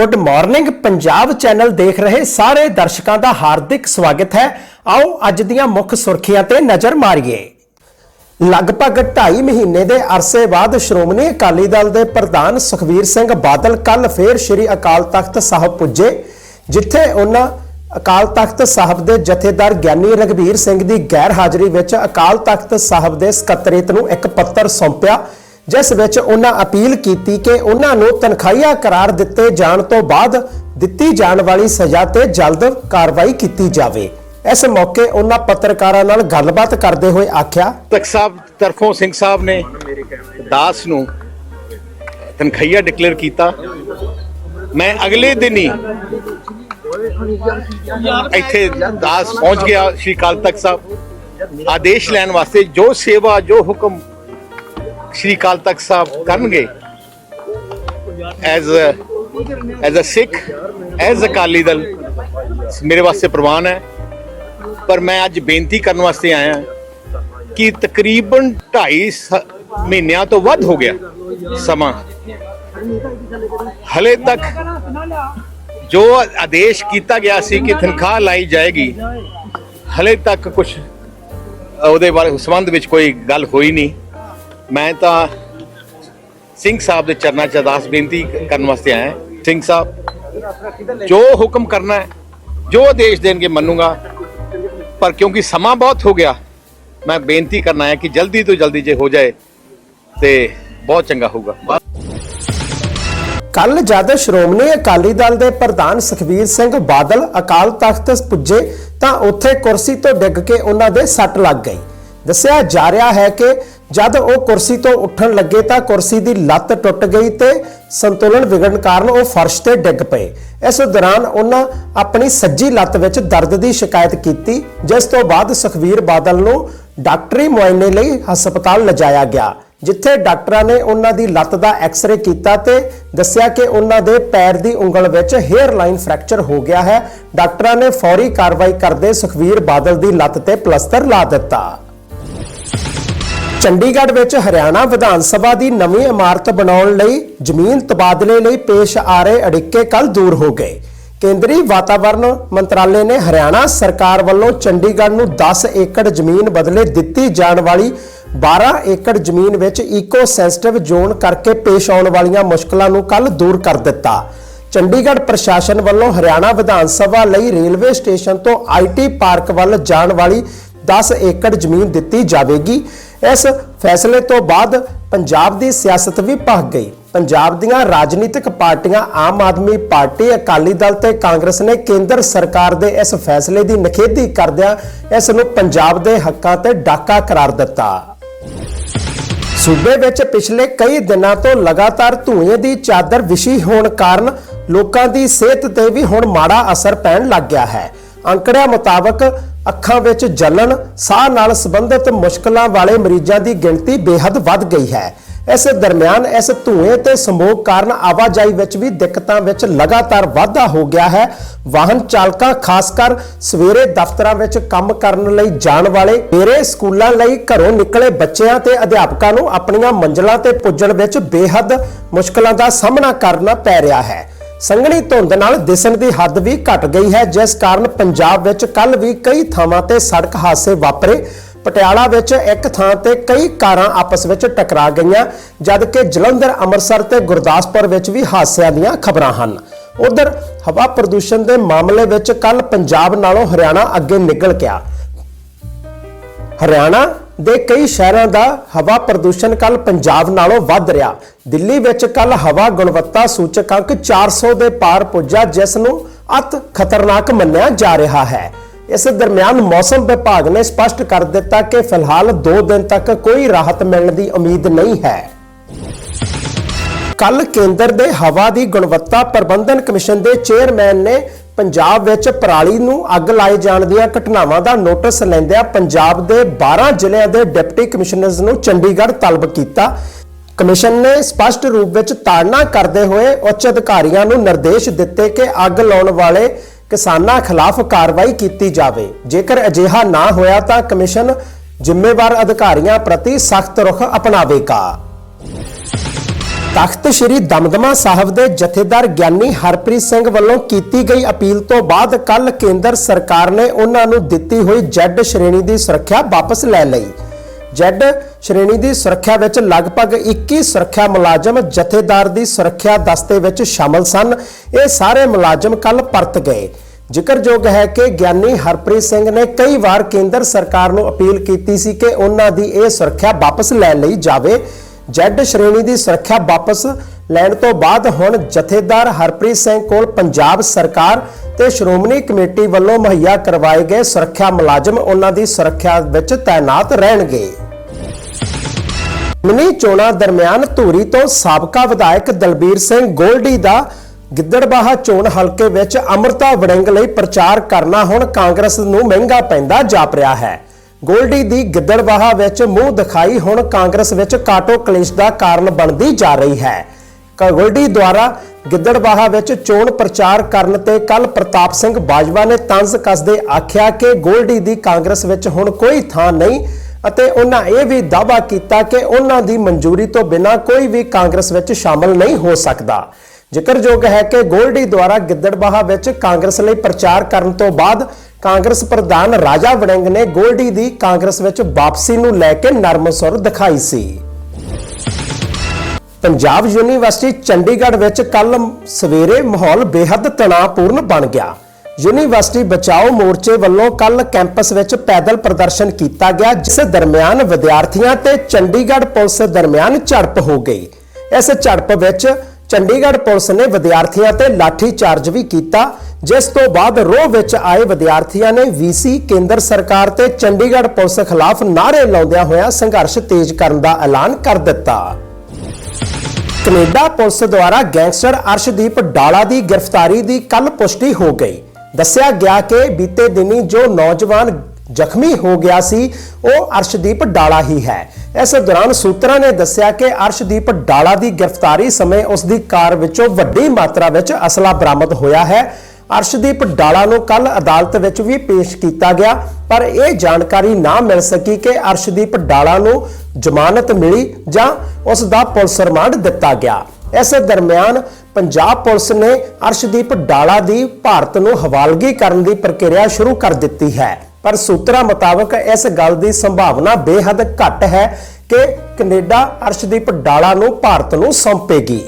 Good morning Punjab channel ਦੇਖ ਰਹੇ ਸਾਰੇ ਦਰਸ਼ਕਾਂ ਦਾ ਹਾਰਦਿਕ ਸਵਾਗਤ ਹੈ। ਆਓ ਅੱਜ ਦੀਆਂ ਮੁੱਖ ਸੁਰਖੀਆਂ ਤੇ ਨਜ਼ਰ ਮਾਰੀਏ। ਲਗਭਗ 2.5 ਮਹੀਨੇ ਦੇ ਅਰਸੇ ਬਾਅਦ ਸ਼੍ਰੋਮਣੀ ਅਕਾਲੀ ਦਲ ਦੇ ਪ੍ਰਧਾਨ ਸੁਖਵੀਰ ਸਿੰਘ ਬਾਦਲ ਕੱਲ ਫੇਰ ਸ੍ਰੀ ਅਕਾਲ ਤਖਤ ਸਾਹਿਬ ਪੁੱਜੇ, ਜਿੱਥੇ ਉਹਨਾਂ ਅਕਾਲ ਤਖਤ ਸਾਹਿਬ ਦੇ ਜਥੇਦਾਰ ਗਿਆਨੀ ਰਗਵੀਰ ਸਿੰਘ ਦੀ ਗੈਰ ਹਾਜ਼ਰੀ ਵਿੱਚ ਅਕਾਲ ਤਖਤ ਸਾਹਿਬ ਦੇ ਸਕੱਤਰੇਤ ਨੂੰ ਇੱਕ ਪੱਤਰ ਸੌਂਪਿਆ। ਜਿਸ ਵਿੱਚ ਉਹਨਾਂ ਅਪੀਲ ਕੀਤੀ ਕਿ ਉਹਨਾਂ ਨੂੰ ਤਨਖਾਹੀਆ ਕਰਾਰ ਦਿੱਤੇ ਜਾਣ ਤੋਂ ਬਾਅਦ ਦਿੱਤੀ ਜਾਣ ਵਾਲੀ ਸਜ਼ਾ ਤੇ ਜਲਦ ਕਾਰਵਾਈ ਕੀਤੀ ਜਾਵੇ। ਇਸ ਮੌਕੇ ਉਹਨਾਂ ਪੱਤਰਕਾਰਾਂ ਨਾਲ ਗੱਲਬਾਤ ਕਰਦੇ ਹੋਏ ਆਖਿਆ, ਤਖਤ ਸਾਹਿਬ ਤਰਫੋਂ ਸਿੰਘ ਸਾਹਿਬ ਨੇ ਦਾਸ ਨੂੰ ਤਨਖਈਆ ਡਿਕਲੇਅਰ ਕੀਤਾ। ਮੈਂ ਅਗਲੇ ਦਿਨ ਹੀ ਇੱਥੇ ਦਾਸ ਪਹੁੰਚ ਗਿਆ, ਸ਼੍ਰੀ ਅਕਾਲ ਤਖਤ ਸਾਹਿਬ। ਆਦੇਸ਼ ਲੈਣ ਵਾਸਤੇ ਜੋ ਸੇਵਾ, ਜੋ ਹੁਕਮ ਸ਼੍ਰੀ ਅਕਾਲ ਤਖਤ ਸਾਹਿਬ ਕਰਨਗੇ। As as a Sikh as Akali Dal, ਮੇਰੇ ਵਾਸਤੇ ਪ੍ਰਵਾਨ ਹੈ। ਪਰ ਮੈਂ ਅੱਜ ਬੇਨਤੀ ਕਰਨ ਵਾਸਤੇ ਆਇਆ ਕਿ ਤਕਰੀਬਨ 2.5 ਮਹੀਨਿਆਂ ਤੋਂ ਵੱਧ ਹੋ ਗਿਆ ਸਮਾਂ। ਹਲੇ ਤੱਕ ਜੋ ਆਦੇਸ਼ ਕੀਤਾ ਗਿਆ ਸੀ ਕਿ ਤਨਖਾਹ ਲਾਈ ਜਾਏਗੀ, ਹਲੇ ਤੱਕ ਕੁਝ ਉਹਦੇ ਬਾਰੇ ਸੰਬੰਧ ਵਿੱਚ ਕੋਈ ਗੱਲ ਹੋਈ ਨਹੀਂ। ਮੈਂ ਤਾਂ ਸਿੰਘ ਸਾਹਿਬ ਦੇ ਚਰਨਾਂ 'ਚ ਅਰਦਾਸ ਬੇਨਤੀ ਕਰਨ ਵਾਸਤੇ ਆਇਆ। ਸਿੰਘ ਸਾਹਿਬ, ਜੋ ਹੁਕਮ ਕਰਨਾ ਹੈ, ਜੋ ਆਦੇਸ਼ ਦੇਣਗੇ ਮੰਨੂਗਾ, ਪਰ ਕਿਉਂਕਿ ਸਮਾਂ ਬਹੁਤ ਹੋ ਗਿਆ, ਮੈਂ ਬੇਨਤੀ ਕਰਨਾ ਹੈ ਕਿ ਜਲਦੀ ਤੋਂ ਜਲਦੀ ਜੇ ਹੋ ਜਾਏ ਤੇ ਬਹੁਤ ਚੰਗਾ ਹੋਊਗਾ। ਕੱਲ ਜਦ ਸ਼੍ਰੋਮਣੀ ਅਕਾਲੀ ਦਲ ਦੇ ਪ੍ਰਧਾਨ ਸੁਖਬੀਰ ਸਿੰਘ ਬਾਦਲ ਅਕਾਲ ਤਖਤ ਪੁੱਜੇ, ਤਾਂ ਉੱਥੇ ਕੁਰਸੀ ਤੋਂ ਡਿੱਗ ਕੇ ਉਹਨਾਂ ਦੇ ਸੱਟ ਲੱਗ ਗਈ। ਦੱਸਿਆ ਜਾ ਰਿਹਾ ਹੈ ਕਿ ਜਦ ਉਹ ਕੁਰਸੀ ਤੋਂ ਉੱਠਣ ਲੱਗੇ ਤਾਂ ਕੁਰਸੀ ਦੀ ਲੱਤ ਟੁੱਟ ਗਈ ਤੇ ਸੰਤੁਲਨ ਵਿਗੜਨ ਕਾਰਨ ਉਹ ਫਰਸ਼ ਤੇ ਡਿੱਗ ਪਏ। ਇਸ ਦੌਰਾਨ ਉਹਨਾਂ ਆਪਣੀ ਸੱਜੀ ਲੱਤ ਵਿੱਚ ਦਰਦ ਦੀ ਸ਼ਿਕਾਇਤ ਕੀਤੀ, ਜਿਸ ਤੋਂ ਬਾਅਦ ਸੁਖਬੀਰ ਬਾਦਲ ਨੂੰ ਡਾਕਟਰੀ ਮੁਆਇਨੇ ਲਈ ਹਸਪਤਾਲ ਲਿਜਾਇਆ ਗਿਆ, ਜਿੱਥੇ ਡਾਕਟਰਾਂ ਨੇ ਉਹਨਾਂ ਦੀ ਲੱਤ ਦਾ ਐਕਸ-ਰੇ ਕੀਤਾ ਤੇ ਦੱਸਿਆ ਕਿ ਉਹਨਾਂ ਦੇ ਪੈਰ ਦੀ ਉਂਗਲ ਵਿੱਚ ਹੇਅਰ ਲਾਈਨ ਫ੍ਰੈਕਚਰ ਹੋ ਗਿਆ ਹੈ। ਡਾਕਟਰਾਂ ਨੇ ਫੌਰੀ ਕਾਰਵਾਈ ਕਰਦੇ ਸੁਖਵੀਰ ਬਾਦਲ ਦੀ ਲੱਤ ਤੇ ਪਲਸਤਰ ਲਾ ਦਿੱਤਾ। ਚੰਡੀਗੜ੍ਹ ਵਿੱਚ ਹਰਿਆਣਾ ਵਿਧਾਨ ਸਭਾ ਦੀ ਨਵੀਂ ਇਮਾਰਤ ਬਣਾਉਣ ਲਈ ਜ਼ਮੀਨ ਤਬਾਦਲੇ ਲਈ ਪੇਸ਼ ਆ ਰਹੇ ਅੜਿੱਕੇ ਕੱਲ ਦੂਰ ਹੋ ਗਏ। ਕੇਂਦਰੀ ਵਾਤਾਵਰਣ ਮੰਤਰਾਲੇ ਨੇ ਹਰਿਆਣਾ ਸਰਕਾਰ ਵੱਲੋਂ ਚੰਡੀਗੜ੍ਹ ਨੂੰ 10 ਏਕੜ ਜ਼ਮੀਨ ਬਦਲੇ ਦਿੱਤੀ ਜਾਣ ਵਾਲੀ 12 ਏਕੜ ਜ਼ਮੀਨ ਵਿੱਚ ਈਕੋ ਸੈਂਸਿਟਿਵ ਜ਼ੋਨ ਕਰਕੇ ਪੇਸ਼ ਆਉਣ ਵਾਲੀਆਂ ਮੁਸ਼ਕਲਾਂ ਨੂੰ ਕੱਲ ਦੂਰ ਕਰ ਦਿੱਤਾ। ਚੰਡੀਗੜ੍ਹ ਪ੍ਰਸ਼ਾਸਨ ਵੱਲੋਂ ਹਰਿਆਣਾ ਵਿਧਾਨ ਸਭਾ ਲਈ ਰੇਲਵੇ ਸਟੇਸ਼ਨ ਤੋਂ ਆਈਟੀ ਪਾਰਕ ਵੱਲ ਜਾਣ ਵਾਲੀ 10 ਏਕੜ ਜ਼ਮੀਨ ਦਿੱਤੀ ਜਾਵੇਗੀ। ਇਸ ਫੈਸਲੇ ਤੋਂ ਬਾਅਦ ਪੰਜਾਬ ਦੀ ਸਿਆਸਤ ਵੀ ਭਖ ਗਈ। ਪੰਜਾਬ ਦੀਆਂ ਰਾਜਨੀਤਿਕ ਪਾਰਟੀਆਂ, ਆਮ ਆਦਮੀ ਪਾਰਟੀ, ਅਕਾਲੀ ਦਲ ਤੇ ਕਾਂਗਰਸ ਨੇ ਕੇਂਦਰ ਸਰਕਾਰ ਦੇ ਇਸ ਫੈਸਲੇ ਦੀ ਨਿਖੇਧੀ ਕਰਦਿਆਂ ਇਸ ਨੂੰ ਪੰਜਾਬ ਦੇ ਹੱਕਾਂ ਤੇ ਡਾਕਾ ਕਰਾਰ ਦਿੱਤਾ। ਸੂਬੇ ਵਿੱਚ ਪਿਛਲੇ ਕਈ ਦਿਨਾਂ ਤੋਂ ਲਗਾਤਾਰ ਧੂਏ ਦੀ ਚਾਦਰ ਵਿਛੀ ਹੋਣ ਕਾਰਨ ਲੋਕਾਂ ਦੀ ਸਿਹਤ ਤੇ ਵੀ ਹੁਣ ਮਾੜਾ ਅਸਰ ਪੈਣ ਲੱਗ ਗਿਆ ਹੈ। ਅੰਕੜਿਆਂ ਮੁਤਾਬਕ ਅੱਖਾਂ ਵਿੱਚ ਜਲਣ, ਸਾਹ ਨਾਲ ਸੰਬੰਧਿਤ ਮੁਸ਼ਕਲਾਂ ਵਾਲੇ ਮਰੀਜ਼ਾਂ ਦੀ ਗਿਣਤੀ ਬੇਹੱਦ ਵੱਧ ਗਈ ਹੈ। ਇਸ ਦਰਮਿਆਨ ਇਸ ਧੂਏ ਤੇ ਸਮੋਗ ਕਾਰਨ ਆਵਾਜਾਈ ਵਿੱਚ ਵੀ ਦਿੱਕਤਾਂ ਵਿੱਚ ਲਗਾਤਾਰ ਵਾਧਾ ਹੋ ਗਿਆ ਹੈ। ਵਾਹਨ ਚਾਲਕਾਂ, ਖਾਸ ਕਰ ਸਵੇਰੇ ਦਫ਼ਤਰਾਂ ਵਿੱਚ ਕੰਮ ਕਰਨ ਲਈ ਜਾਣ ਵਾਲੇ, ਮੇਰੇ ਸਕੂਲਾਂ ਲਈ ਘਰੋਂ ਨਿਕਲੇ ਬੱਚਿਆਂ ਤੇ ਅਧਿਆਪਕਾਂ ਨੂੰ ਆਪਣੀਆਂ ਮੰਜ਼ਲਾਂ ਤੇ ਪੁੱਜਣ ਵਿੱਚ ਬੇਹੱਦ ਮੁਸ਼ਕਲਾਂ ਦਾ ਸਾਹਮਣਾ ਕਰਨਾ ਪੈ ਰਿਹਾ ਹੈ। ਸੰਘਣੀ ਧੁੰਦ ਨਾਲ ਦਿਸਣ ਦੀ ਹੱਦ ਵੀ ਘਟ ਗਈ ਹੈ। ਜਿਸ ਕਾਰਨ ਪੰਜਾਬ ਵਿੱਚ ਕੱਲ ਵੀ ਕਈ ਥਾਵਾਂ ਤੇ ਸੜਕ ਹਾਦਸੇ ਵਾਪਰੇ। ਪਟਿਆਲਾ ਵਿੱਚ ਇੱਕ ਥਾਂ ਤੇ ਕਈ ਕਾਰਾਂ ਆਪਸ ਵਿੱਚ ਟਕਰਾ ਗਈਆਂ, ਜਦਕਿ ਜਲੰਧਰ, ਅੰਮ੍ਰਿਤਸਰ ਤੇ ਗੁਰਦਾਸਪੁਰ ਵਿੱਚ ਵੀ ਹਾਦਸਿਆਂ ਦੀਆਂ ਖਬਰਾਂ ਹਨ। ਉਧਰ ਹਵਾ ਪ੍ਰਦੂਸ਼ਣ ਦੇ ਮਾਮਲੇ ਵਿੱਚ ਕੱਲ ਪੰਜਾਬ ਨਾਲੋਂ ਹਰਿਆਣਾ ਅੱਗੇ ਨਿਕਲ ਗਿਆ। ਹਰਿਆਣਾ ਦੇ ਕਈ ਸ਼ਹਿਰਾਂ ਦਾ ਹਵਾ ਪ੍ਰਦੂਸ਼ਣ ਕੱਲ ਪੰਜਾਬ ਨਾਲੋਂ ਵੱਧ ਰਿਹਾ। ਦਿੱਲੀ ਵਿੱਚ ਕੱਲ ਹਵਾ ਗੁਣਵੱਤਾ ਸੂਚਕ ਅੰਕ 400 ਦੇ ਪਾਰ ਪੁੱਜਾ, ਜਿਸ ਨੂੰ ਅਤ ਖਤਰਨਾਕ ਮੰਨਿਆ ਜਾ ਰਿਹਾ ਹੈ। ਇਸ ਦਰਮਿਆਨ ਮੌਸਮ ਵਿਭਾਗ ਨੇ ਸਪਸ਼ਟ ਕਰ ਦਿੱਤਾ ਕਿ ਫਿਲਹਾਲ 2 ਦਿਨ ਤੱਕ ਕੋਈ ਰਾਹਤ ਮਿਲਣ ਦੀ ਉਮੀਦ ਨਹੀਂ ਹੈ। ਕੱਲ ਕੇਂਦਰ ਦੇ ਹਵਾ ਦੀ ਗੁਣਵੱਤਾ ਪ੍ਰਬੰਧਨ ਕਮਿਸ਼ਨ ਦੇ ਚੇਅਰਮੈਨ ਨੇ ਪੰਜਾਬ ਵਿੱਚ ਪਰਾਲੀ ਨੂੰ ਅੱਗ ਲਾਏ ਜਾਣ ਦੀਆਂ ਘਟਨਾਵਾਂ ਦਾ ਨੋਟਿਸ ਲੈਂਦਿਆਂ ਪੰਜਾਬ ਦੇ 12 ਜ਼ਿਲ੍ਹਿਆਂ ਦੇ ਡਿਪਟੀ ਕਮਿਸ਼ਨਰਜ਼ ਨੂੰ ਚੰਡੀਗੜ੍ਹ ਤਲਬ ਕੀਤਾ। ਕਮਿਸ਼ਨ ਨੇ ਸਪਸ਼ਟ ਰੂਪ ਵਿੱਚ ਤਾੜਨਾ ਕਰਦੇ ਹੋਏ ਉੱਚ ਅਧਿਕਾਰੀਆਂ ਨੂੰ ਨਿਰਦੇਸ਼ ਦਿੱਤੇ ਕਿ ਅੱਗ ਲਾਉਣ ਵਾਲੇ ਕਿਸਾਨਾਂ ਖਿਲਾਫ ਕਾਰਵਾਈ ਕੀਤੀ ਜਾਵੇ। ਜੇਕਰ ਅਜਿਹਾ ਨਾ ਹੋਇਆ ਤਾਂ ਕਮਿਸ਼ਨ ਜ਼ਿੰਮੇਵਾਰ ਅਧਿਕਾਰੀਆਂ ਪ੍ਰਤੀ ਸਖਤ ਰੁਖ ਅਪਣਾਵੇਗਾ। ਤਖਤ ਸ੍ਰੀ ਦਮਦਮਾ ਸਾਹਿਬ ਦੇ ਜਥੇਦਾਰ ਗਿਆਨੀ ਹਰਪ੍ਰੀਤ ਸਿੰਘ ਵੱਲੋਂ ਕੀਤੀ ਗਈ ਅਪੀਲ ਤੋਂ ਬਾਅਦ ਕੱਲ ਕੇਂਦਰ ਸਰਕਾਰ ਨੇ ਉਹਨਾਂ ਨੂੰ ਦਿੱਤੀ ਹੋਈ ਜੈਡ ਸ਼੍ਰੇਣੀ ਦੀ ਸੁਰੱਖਿਆ ਵਾਪਸ ਲੈ ਲਈ। ਜੈਡ ਸ਼੍ਰੇਣੀ ਦੀ ਸੁਰੱਖਿਆ ਵਿੱਚ ਲਗਭਗ 21 ਸੁਰੱਖਿਆ ਮੁਲਾਜ਼ਮ ਜਥੇਦਾਰ ਦੀ ਸੁਰੱਖਿਆ ਦਸਤੇ ਵਿੱਚ ਸ਼ਾਮਲ ਸਨ। ਇਹ ਸਾਰੇ ਮੁਲਾਜ਼ਮ ਕੱਲ ਪਰਤ ਗਏ। ਜ਼ਿਕਰਯੋਗ ਹੈ ਕਿ ਗਿਆਨੀ ਹਰਪ੍ਰੀਤ ਸਿੰਘ ਨੇ ਕਈ ਵਾਰ ਕੇਂਦਰ ਸਰਕਾਰ ਨੂੰ ਅਪੀਲ ਕੀਤੀ ਸੀ ਕਿ ਉਹਨਾਂ ਦੀ ਇਹ ਸੁਰੱਖਿਆ ਵਾਪਸ ਲੈ ਲਈ ਜਾਵੇ। ਜੈਡ ਸ਼੍ਰੇਣੀ ਦੀ ਸੁਰੱਖਿਆ ਵਾਪਸ ਲੈਣ ਤੋਂ ਬਾਅਦ ਹੁਣ ਜਥੇਦਾਰ ਹਰਪ੍ਰੀਤ ਸਿੰਘ ਕੋਲ ਪੰਜਾਬ ਸਰਕਾਰ ਤੇ ਸ਼੍ਰੋਮਣੀ ਕਮੇਟੀ ਵੱਲੋਂ ਮੁਹੱਈਆ ਕਰਵਾਏ ਗਏ ਸੁਰੱਖਿਆ ਮੁਲਾਜ਼ਮ ਉਹਨਾਂ ਦੀ ਸੁਰੱਖਿਆ ਵਿੱਚ ਤਾਇਨਾਤ ਰਹਿਣਗੇ। ਮਿਨੀ ਚੋਣਾਂ ਦਰਮਿਆਨ ਧੂਰੀ ਤੋਂ ਸਾਬਕਾ ਵਿਧਾਇਕ ਦਲਬੀਰ ਸਿੰਘ ਗੋਲਡੀ ਦਾ ਗਿੱਦੜਬਾਹਾ ਚੋਣ ਹਲਕੇ ਵਿੱਚ ਅਮਰਤਾ ਵੜਿੰਗ ਲਈ ਪ੍ਰਚਾਰ ਕਰਨਾ ਹੁਣ ਕਾਂਗਰਸ ਨੂੰ ਮਹਿੰਗਾ ਪੈਂਦਾ ਜਾਪ ਰਿਹਾ ਹੈ। ਗੋਲਡੀ ਦੀ ਗਿੱਦੜਬਾਹਾ ਵਿੱਚ ਮੂੰਹ ਦਿਖਾਈ ਹੁਣ ਕਾਂਗਰਸ ਵਿੱਚ ਕਾਟੋ ਕਲੇਸ਼ ਦਾ ਕਾਰਨ ਬਣਦੀ ਜਾ ਰਹੀ ਹੈ। ਕ- ਗੋਲਡੀ ਦੁਆਰਾ ਗਿੱਦੜਬਾਹਾ ਵਿੱਚ ਚੋਣ ਪ੍ਰਚਾਰ ਕਰਨ ਤੇ ਕੱਲ ਪ੍ਰਤਾਪ ਸਿੰਘ ਬਾਜਵਾ ਨੇ ਤੰਜ਼ ਕੱਸਦੇ ਆਖਿਆ ਕਿ ਗੋਲਡੀ ਦੀ ਕਾਂਗਰਸ ਵਿੱਚ ਹੁਣ ਕੋਈ ਥਾਂ ਨਹੀਂ ਅਤੇ ਉਹਨਾਂ ਇਹ ਵੀ ਦਾਅਵਾ ਕੀਤਾ ਕਿ ਉਹਨਾਂ ਦੀ ਮਨਜ਼ੂਰੀ ਤੋਂ ਬਿਨਾਂ ਕੋਈ ਵੀ ਕਾਂਗਰਸ ਵਿੱਚ ਸ਼ਾਮਲ ਨਹੀਂ ਹੋ ਸਕਦਾ। ਜ਼ਿਕਰਯੋਗ ਹੈ ਕਿ ਗੋਲਡੀ ਦੁਆਰਾ ਗਿੱਦੜਬਾਹਾ ਵਿੱਚ ਕਾਂਗਰਸ ਲਈ ਪ੍ਰਚਾਰ ਕਰਨ ਤੋਂ ਬਾਅਦ ਕਾਂਗਰਸ ਪ੍ਰਧਾਨ ਰਾਜਾ ਵੜਿੰਗ ਨੇ ਗੋਲਡੀ ਦੀ ਕਾਂਗਰਸ ਵਿੱਚ ਵਾਪਸੀ ਨੂੰ ਲੈ ਕੇ ਨਰਮ ਸੁਰ ਦਿਖਾਈ ਸੀ। ਪੰਜਾਬ ਯੂਨੀਵਰਸਿਟੀ ਚੰਡੀਗੜ੍ਹ ਵਿੱਚ ਕੱਲ ਸਵੇਰੇ ਮਾਹੌਲ ਬੇहद ਤਣਾਅਪੂਰਨ ਬਣ ਗਿਆ। ਯੂਨੀਵਰਸਿਟੀ ਬਚਾਓ ਮੋਰਚੇ ਵੱਲੋਂ ਕੱਲ ਕੈਂਪਸ ਵਿੱਚ ਪੈਦਲ ਪ੍ਰਦਰਸ਼ਨ ਕੀਤਾ ਗਿਆ, ਜਿਸ ਦਰਮਿਆਨ ਵਿਦਿਆਰਥੀਆਂ ਤੇ ਚੰਡੀਗੜ੍ਹ ਪੁਲਿਸ ਦਰਮਿਆਨ ਝੜਪ ਹੋ ਗਈ। ਇਸ ਝੜਪ ਵਿੱਚ ਚੰਡੀਗੜ੍ਹ ਪੁਲਿਸ ਨੇ ਵਿਦਿਆਰਥੀਆਂ ਤੇ ਲਾਠੀ ਚਾਰਜ ਵੀ ਕੀਤਾ ਜਿਸ ਤੋਂ ਬਾਅਦ ਰੋਹ ਵਿੱਚ ਆਏ ਵਿਦਿਆਰਥੀਆਂ ਨੇ ਵੀਸੀ ਕੇਂਦਰ ਸਰਕਾਰ ਤੇ ਚੰਡੀਗੜ੍ਹ ਪੁਲਿਸ ਖਿਲਾਫ ਨਾਅਰੇ ਲਾਉਂਦਿਆਂ ਹੋਇਆਂ ਸੰਘਰਸ਼ ਤੇਜ਼ ਕਰਨ ਦਾ ਐਲਾਨ ਕਰ ਦਿੱਤਾ। ਕੈਨੇਡਾ ਪੁਲਿਸ ਦੁਆਰਾ ਗੈਂਗਸਟਰ ਅਰਸ਼ਦੀਪ ਡਾਲਾ ਦੀ ਗ੍ਰਿਫਤਾਰੀ ਦੀ ਕੱਲ ਪੁਸ਼ਟੀ ਹੋ ਗਈ। ਦੱਸਿਆ ਗਿਆ ਕਿ ਬੀਤੇ ਦਿਨੀ ਜੋ ਨੌਜਵਾਨ ਜ਼ਖਮੀ ਹੋ ਗਿਆ ਸੀ, ਉਹ ਅਰਸ਼ਦੀਪ ਡਾਲਾ ਹੀ ਹੈ। ਇਸ ਦੌਰਾਨ ਸੂਤਰਾਂ ਨੇ ਦੱਸਿਆ ਕਿ ਅਰਸ਼ਦੀਪ ਡਾਲਾ ਦੀ ਗ੍ਰਿਫਤਾਰੀ ਸਮੇਂ ਉਸ ਦੀ ਕਾਰ ਵਿੱਚੋਂ ਵੱਡੀ ਮਾਤਰਾ ਵਿੱਚ ਅਸਲਾ ਬਰਾਮਦ ਹੋਇਆ ਹੈ। ਅਰਸ਼ਦੀਪ ਡਾਲਾ ਨੂੰ ਕੱਲ ਅਦਾਲਤ ਵਿੱਚ ਵੀ ਪੇਸ਼ ਕੀਤਾ ਗਿਆ, ਪਰ ਇਹ ਜਾਣਕਾਰੀ ਨਾ ਮਿਲ ਸਕੀ ਕਿ ਅਰਸ਼ਦੀਪ ਡਾਲਾ ਨੂੰ ਜ਼ਮਾਨਤ ਮਿਲੀ ਜਾਂ ਉਸ ਦਾ ਪੁਲਿਸ ਰਿਮਾਂਡ ਦਿੱਤਾ ਗਿਆ। ਇਸ ਦਰਮਿਆਨ ਪੰਜਾਬ ਪੁਲਿਸ ਨੇ ਅਰਸ਼ਦੀਪ ਡਾਲਾ ਦੀ ਭਾਰਤ ਨੂੰ ਹਵਾਲਗੀ ਕਰਨ ਦੀ ਪ੍ਰਕਿਰਿਆ ਸ਼ੁਰੂ ਕਰ ਦਿੱਤੀ ਹੈ, ਪਰ ਸੂਤਰਾਂ ਮੁਤਾਬਕ ਇਸ ਗੱਲ ਦੀ ਸੰਭਾਵਨਾ ਬੇਹੱਦ ਘੱਟ ਹੈ ਕਿ ਕੈਨੇਡਾ ਅਰਸ਼ਦੀਪ ਡਾਲਾ ਨੂੰ ਭਾਰਤ ਨੂੰ ਸੌਂਪੇਗੀ।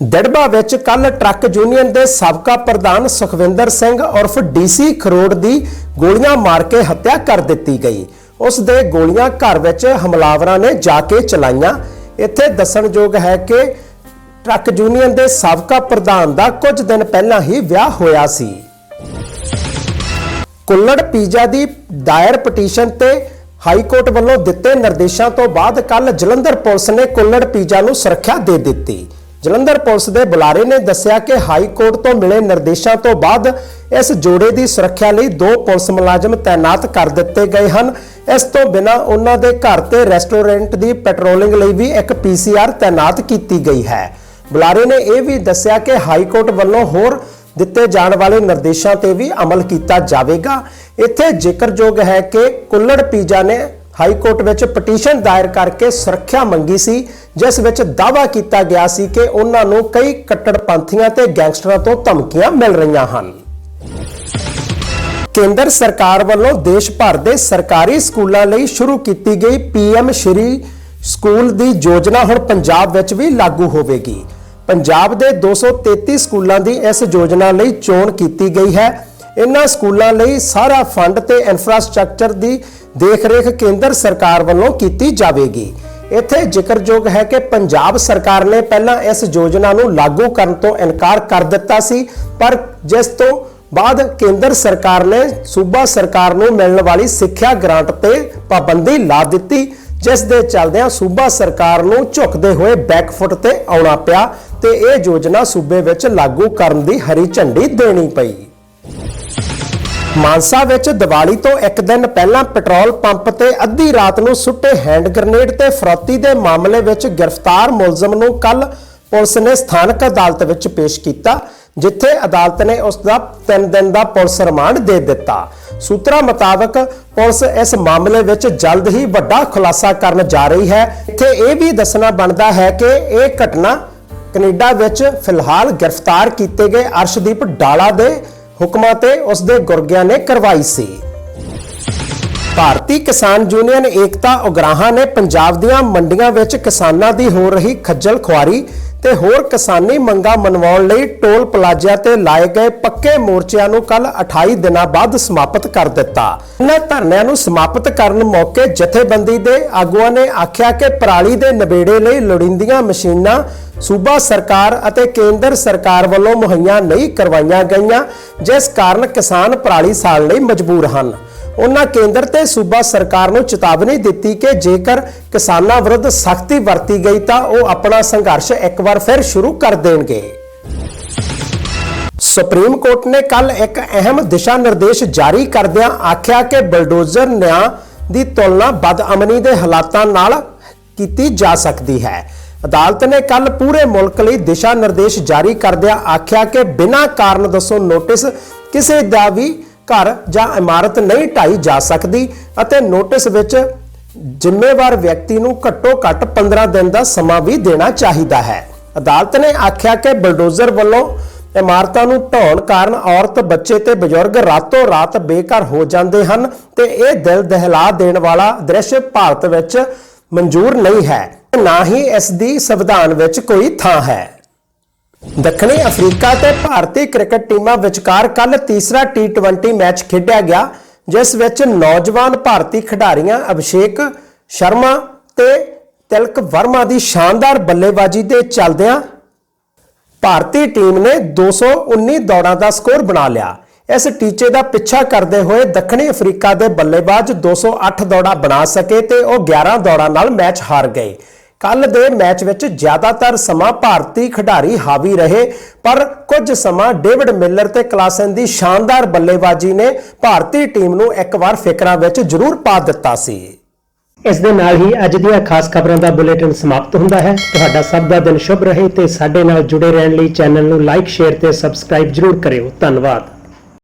ਦੜਬਾ ਵਿੱਚ ਕੱਲ ਟਰੱਕ ਯੂਨੀਅਨ ਦੇ ਸਾਬਕਾ ਪ੍ਰਧਾਨ ਸੁਖਵਿੰਦਰ ਸਿੰਘ ਉਰਫ ਡੀਸੀ ਖਰੋੜ ਦੀ ਗੋਲੀਆਂ ਮਾਰ ਕੇ ਹੱਤਿਆ ਕਰ ਦਿੱਤੀ ਗਈ। ਉਸ ਦੇ ਗੋਲੀਆਂ ਘਰ ਵਿੱਚ ਹਮਲਾਵਰਾਂ ਨੇ ਜਾ ਕੇ ਚਲਾਈਆਂ। ਇੱਥੇ ਦੱਸਣਯੋਗ ਹੈ ਕਿ ਟਰੱਕ ਯੂਨੀਅਨ ਦੇ ਸਾਬਕਾ ਪ੍ਰਧਾਨ ਦਾ ਕੁਝ ਦਿਨ ਪਹਿਲਾਂ ਹੀ ਵਿਆਹ ਹੋਇਆ ਸੀ। ਕੁੱਲੜ ਪੀਜ਼ਾ ਦੀ ਦਾਇਰ ਪਟੀਸ਼ਨ ਤੇ ਹਾਈ ਕੋਰਟ ਵੱਲੋਂ ਦਿੱਤੇ ਨਿਰਦੇਸ਼ਾਂ ਤੋਂ ਬਾਅਦ ਕੱਲ ਜਲੰਧਰ ਪੁਲਿਸ ਨੇ ਕੁੱਲੜ ਪੀਜ਼ਾ ਨੂੰ ਸੁਰੱਖਿਆ ਦੇ ਦਿੱਤੀ। ਜਲੰਧਰ ਪੁਲਿਸ ਦੇ ਬੁਲਾਰੇ ਨੇ ਦੱਸਿਆ ਕਿ ਹਾਈ ਕੋਰਟ ਤੋਂ ਮਿਲੇ ਨਿਰਦੇਸ਼ਾਂ ਤੋਂ ਬਾਅਦ ਇਸ ਜੋੜੇ ਦੀ ਸੁਰੱਖਿਆ ਲਈ ਦੋ ਪੁਲਿਸ ਮੁਲਾਜ਼ਮ ਤਾਇਨਾਤ ਕਰ ਦਿੱਤੇ ਗਏ ਹਨ। ਇਸ ਤੋਂ ਬਿਨਾਂ ਉਹਨਾਂ ਦੇ ਘਰ ਤੇ ਰੈਸਟੋਰੈਂਟ ਦੀ ਪੈਟਰੋਲਿੰਗ ਲਈ ਵੀ ਇੱਕ ਪੀਸੀਆਰ ਤਾਇਨਾਤ ਕੀਤੀ ਗਈ ਹੈ। ਬੁਲਾਰੇ ਨੇ ਇਹ ਵੀ ਦੱਸਿਆ ਕਿ ਹਾਈ ਕੋਰਟ ਵੱਲੋਂ ਹੋਰ ਦਿੱਤੇ ਜਾਣ ਵਾਲੇ ਨਿਰਦੇਸ਼ਾਂ ਤੇ ਵੀ ਅਮਲ ਕੀਤਾ ਜਾਵੇਗਾ। ਇੱਥੇ ਜ਼ਿਕਰਯੋਗ ਹੈ ਕਿ ਕੁੱਲੜ ਪੀਜਾ ਨੇ ਹਾਈ ਕੋਰਟ ਵਿੱਚ ਪਟੀਸ਼ਨ ਦਾਇਰ ਕਰਕੇ ਸੁਰੱਖਿਆ ਮੰਗੀ ਸੀ, ਜਿਸ ਵਿੱਚ ਦਾਅਵਾ ਕੀਤਾ ਗਿਆ ਸੀ ਕਿ ਉਹਨਾਂ ਨੂੰ ਕਈ ਕੱਟੜਪੰਥੀਆਂ ਤੇ ਗੈਂਗਸਟਰਾਂ ਤੋਂ ਧਮਕੀਆਂ ਮਿਲ ਰਹੀਆਂ ਹਨ। ਕੇਂਦਰ ਸਰਕਾਰ ਵੱਲੋਂ ਦੇਸ਼ ਭਰ ਦੇ ਸਰਕਾਰੀ ਸਕੂਲਾਂ ਲਈ ਸ਼ੁਰੂ ਕੀਤੀ ਗਈ ਪੀਐਮ ਸ਼੍ਰੀ ਸਕੂਲ ਦੀ ਯੋਜਨਾ ਹੁਣ ਪੰਜਾਬ ਵਿੱਚ ਵੀ ਲਾਗੂ ਹੋਵੇਗੀ। ਪੰਜਾਬ ਦੇ 233 ਸਕੂਲਾਂ ਦੀ ਇਸ ਯੋਜਨਾ ਲਈ ਚੋਣ ਕੀਤੀ ਗਈ ਹੈ। ਇਨ੍ਹਾਂ ਸਕੂਲਾਂ ਲਈ ਸਾਰਾ ਫੰਡ ਤੇ ਇਨਫਰਾਸਟ੍ਰਕਚਰ ਦੀ ਦੇਖਰੇਖ ਕੇਂਦਰ ਸਰਕਾਰ ਵੱਲੋਂ ਕੀਤੀ ਜਾਵੇਗੀ। ਇੱਥੇ ਜ਼ਿਕਰਯੋਗ ਹੈ ਕਿ ਪੰਜਾਬ ਸਰਕਾਰ ਨੇ ਪਹਿਲਾਂ ਇਸ ਯੋਜਨਾ ਨੂੰ ਲਾਗੂ ਕਰਨ ਤੋਂ ਇਨਕਾਰ ਕਰ ਦਿੱਤਾ ਸੀ, ਪਰ ਜਿਸ ਤੋਂ ਬਾਅਦ ਕੇਂਦਰ ਸਰਕਾਰ ਨੇ ਸੂਬਾ ਸਰਕਾਰ ਨੂੰ ਮਿਲਣ ਵਾਲੀ ਸਿੱਖਿਆ ਗ੍ਰਾਂਟ ਤੇ ਪਾਬੰਦੀ ਲਾ ਦਿੱਤੀ, ਜਿਸ ਦੇ ਚੱਲਦਿਆਂ ਸੂਬਾ ਸਰਕਾਰ ਨੂੰ ਝੁਕਦੇ ਹੋਏ ਬੈਕਫੁੱਟ ਤੇ ਆਉਣਾ ਪਿਆ ਤੇ ਇਹ ਯੋਜਨਾ ਸੂਬੇ ਵਿੱਚ ਲਾਗੂ ਕਰਨ ਦੀ ਹਰੀ ਝੰਡੀ ਦੇਣੀ ਪਈ। ਮਾਨਸਾ ਵਿੱਚ ਦੀਵਾਲੀ ਤੋਂ ਇੱਕ ਦਿਨ ਪਹਿਲਾਂ ਪੈਟਰੋਲ ਪੰਪ ਤੇ ਅੱਧੀ ਰਾਤ ਨੂੰ ਸੁੱਟੇ ਹੈਂਡ ਗ੍ਰਨੇਡ ਤੇ ਫਰੌਤੀ ਦੇ ਮਾਮਲੇ ਵਿੱਚ ਗ੍ਰਿਫਤਾਰ ਮੁਲਜ਼ਮ ਨੂੰ ਕੱਲ ਪੁਲਿਸ ਨੇ ਸਥਾਨਕ ਅਦਾਲਤ ਵਿੱਚ ਪੇਸ਼ ਕੀਤਾ, ਜਿੱਥੇ ਅਦਾਲਤ ਨੇ ਉਸ ਦਾ 3 ਦਿਨ ਦਾ ਪੁਲਿਸ ਰਿਮਾਂਡ ਦੇ ਦਿੱਤਾ। ਸੂਤਰਾਂ ਮੁਤਾਬਕ ਪੁਲਿਸ ਇਸ ਮਾਮਲੇ ਵਿੱਚ ਜਲਦ ਹੀ ਵੱਡਾ ਖੁਲਾਸਾ ਕਰਨ ਜਾ ਰਹੀ ਹੈ। ਇੱਥੇ ਇਹ ਵੀ ਦੱਸਣਾ ਬਣਦਾ ਹੈ ਕਿ ਇਹ ਘਟਨਾ ਕੈਨੇਡਾ ਵਿੱਚ ਫਿਲਹਾਲ ਗ੍ਰਿਫਤਾਰ ਕੀਤੇ ਗਏ ਅਰਸ਼ਦੀਪ ਡਾਲਾ ਦੇ ਹੁਕਮਾਂ ਤੇ ਉਸ ਦੇ ਗੁਰਗਿਆਂ ਨੇ ਕਰਵਾਈ ਸੀ। ਭਾਰਤੀ ਕਿਸਾਨ ਯੂਨੀਅਨ ਏਕਤਾ ਉਗਰਾਹਾਂ ਨੇ ਪੰਜਾਬ ਦੀਆਂ ਮੰਡੀਆਂ ਵਿੱਚ ਕਿਸਾਨਾਂ ਦੀ ਹੋ ਰਹੀ ਖੱਜਲ ਖੁਆਰੀ ਤੇ ਹੋਰ ਕਿਸਾਨੀ ਮੰਗਾਂ ਮਨਵਾਉਣ ਲਈ ਟੋਲ ਪਲਾਜ਼ਿਆਂ ਤੇ ਲਾਏ ਗਏ ਪੱਕੇ ਮੋਰਚਿਆਂ ਨੂੰ ਕੱਲ 28 ਦਿਨਾਂ ਬਾਅਦ ਸਮਾਪਤ ਕਰ ਦਿੱਤਾ। ਇਹਨਾਂ ਧਰਨਿਆਂ ਨੂੰ ਸਮਾਪਤ ਕਰਨ ਮੌਕੇ ਜਥੇਬੰਦੀ ਦੇ ਆਗੂਆਂ ਨੇ ਆਖਿਆ ਕਿ ਪਰਾਲੀ ਦੇ ਨਵੇੜੇ ਲਈ ਲੋੜੀਂਦੀਆਂ ਮਸ਼ੀਨਾਂ ਸੂਬਾ ਸਰਕਾਰ ਅਤੇ ਕੇਂਦਰ ਸਰਕਾਰ ਵੱਲੋਂ ਮੁਹੱਈਆ ਨਹੀਂ ਕਰਵਾਈਆਂ ਗਈਆਂ, ਜਿਸ ਕਾਰਨ ਕਿਸਾਨ ਪਰਾਲੀ ਸਾਲ ਲਈ ਮਜਬੂਰ ਹਨ। ਉਹਨਾਂ ਕੇਂਦਰ ਤੇ ਸੂਬਾ ਸਰਕਾਰ ਨੂੰ ਚੇਤਾਵਨੀ ਦਿੱਤੀ ਕਿ ਜੇਕਰ ਕਿਸਾਨਾਂ ਵਿਰੁੱਧ ਸਖਤੀ ਵਰਤੀ ਗਈ ਤਾਂ ਉਹ ਆਪਣਾ ਸੰਘਰਸ਼ ਇੱਕ ਵਾਰ ਫਿਰ ਸ਼ੁਰੂ ਕਰ ਦੇਣਗੇ। ਸੁਪਰੀਮ ਕੋਰਟ ਨੇ ਕੱਲ ਇੱਕ ਅਹਿਮ ਦਿਸ਼ਾ ਨਿਰਦੇਸ਼ ਜਾਰੀ ਕਰਦਿਆਂ ਆਖਿਆ ਕਿ ਬਲਡੋਜ਼ਰ ਨਿਆਂ ਦੀ ਤੁਲਨਾ ਬਦਅਮਨੀ ਦੇ ਹਾਲਾਤਾਂ ਨਾਲ ਕੀਤੀ ਜਾ ਸਕਦੀ ਹੈ। ਅਦਾਲਤ ਨੇ ਕੱਲ ਪੂਰੇ ਮੁਲਕ ਲਈ ਦਿਸ਼ਾ ਨਿਰਦੇਸ਼ ਜਾਰੀ ਕਰਦਿਆਂ ਆਖਿਆ ਕਿ ਬਿਨਾਂ ਕਾਰਨ ਦੱਸੋ ਨੋਟਿਸ ਕਿਸੇ ਦਾ ਵੀ ਘਰ ਜਾਂ ਇਮਾਰਤ ਨਹੀਂ ਢਾਈ ਜਾ ਸਕਦੀ ਅਤੇ ਨੋਟਿਸ ਵਿੱਚ ਜ਼ਿੰਮੇਵਾਰ ਵਿਅਕਤੀ ਨੂੰ ਘੱਟੋ ਘੱਟ 15 ਦਿਨ ਦਾ ਸਮਾਂ ਵੀ ਦੇਣਾ ਚਾਹੀਦਾ ਹੈ। ਅਦਾਲਤ ਨੇ ਆਖਿਆ ਕਿ ਬਲਡੋਜ਼ਰ ਵੱਲੋਂ ਇਮਾਰਤਾਂ ਨੂੰ ਢਾਉਣ ਕਾਰਨ ਔਰਤ, ਬੱਚੇ ਤੇ ਬਜ਼ੁਰਗ ਰਾਤੋਂ ਰਾਤ ਬੇਘਰ ਹੋ ਜਾਂਦੇ ਹਨ ਤੇ ਇਹ ਦਿਲ ਦਹਿਲਾ ਦੇਣ ਵਾਲਾ ਦ੍ਰਿਸ਼ ਭਾਰਤ ਵਿੱਚ ਮਨਜ਼ੂਰ ਨਹੀਂ ਹੈ। ਨਾ ਹੀ ਇਸ ਦੀ ਸੰਵਿਧਾਨ ਵਿੱਚ ਕੋਈ ਥਾਂ ਹੈ। ਦੱਖਣੀ ਅਫਰੀਕਾ ਤੇ ਭਾਰਤੀ ਕ੍ਰਿਕਟ ਟੀਮਾਂ ਵਿਚਕਾਰ ਕੱਲ ਤੀਸਰਾ T20 ਮੈਚ ਖੇਡਿਆ ਗਿਆ, ਜਿਸ ਵਿੱਚ ਨੌਜਵਾਨ ਭਾਰਤੀ ਖਿਡਾਰੀਆਂ ਅਭਿਸ਼ੇਕ ਸ਼ਰਮਾ ਤੇ ਤਿਲਕ ਵਰਮਾ ਦੀ ਸ਼ਾਨਦਾਰ ਬੱਲੇਬਾਜ਼ੀ ਦੇ ਚੱਲਦਿਆਂ ਭਾਰਤੀ ਟੀਮ ਨੇ 219 ਦੌੜਾਂ ਦਾ ਸਕੋਰ ਬਣਾ ਲਿਆ। ਇਸ ਟੀਚੇ ਦਾ ਪਿੱਛਾ ਕਰਦੇ ਹੋਏ ਦੱਖਣੀ ਅਫਰੀਕਾ ਦੇ ਬੱਲੇਬਾਜ਼ 208 ਦੌੜਾਂ ਬਣਾ ਸਕੇ ਤੇ ਉਹ 11 ਦੌੜਾਂ ਨਾਲ ਮੈਚ ਹਾਰ ਗਏ। ਕੱਲ ਦੇ ਮੈਚ ਵਿੱਚ ਜ਼ਿਆਦਾਤਰ ਸਮਾਂ ਭਾਰਤੀ ਖਿਡਾਰੀ ਹਾਵੀ ਰਹੇ, ਪਰ ਕੁਝ ਸਮਾਂ ਡੇਵਿਡ ਮਿਲਰ ਤੇ ਕਲਾਸਨ ਦੀ ਸ਼ਾਨਦਾਰ ਬੱਲੇਬਾਜ਼ੀ ਨੇ ਭਾਰਤੀ ਟੀਮ ਨੂੰ ਇੱਕ ਵਾਰ ਫਿਕਰਾਂ ਵਿੱਚ ਜ਼ਰੂਰ ਪਾ ਦਿੱਤਾ ਸੀ। ਇਸ ਦੇ ਨਾਲ ਹੀ ਅੱਜ ਦੀਆਂ ਖਾਸ ਖਬਰਾਂ ਦਾ ਬੁਲੇਟਿਨ ਸਮਾਪਤ ਹੁੰਦਾ ਹੈ। ਤੁਹਾਡਾ ਸਭ ਦਾ ਦਿਨ ਸ਼ੁਭ ਰਹੇ ਤੇ ਸਾਡੇ ਨਾਲ ਜੁੜੇ ਰਹਿਣ ਲਈ ਚੈਨਲ ਨੂੰ ਲਾਈਕ, ਸ਼ੇਅਰ ਤੇ ਸਬਸਕ੍ਰਾਈਬ ਜ਼ਰੂਰ ਕਰਿਓ। ਧੰਨਵਾਦ।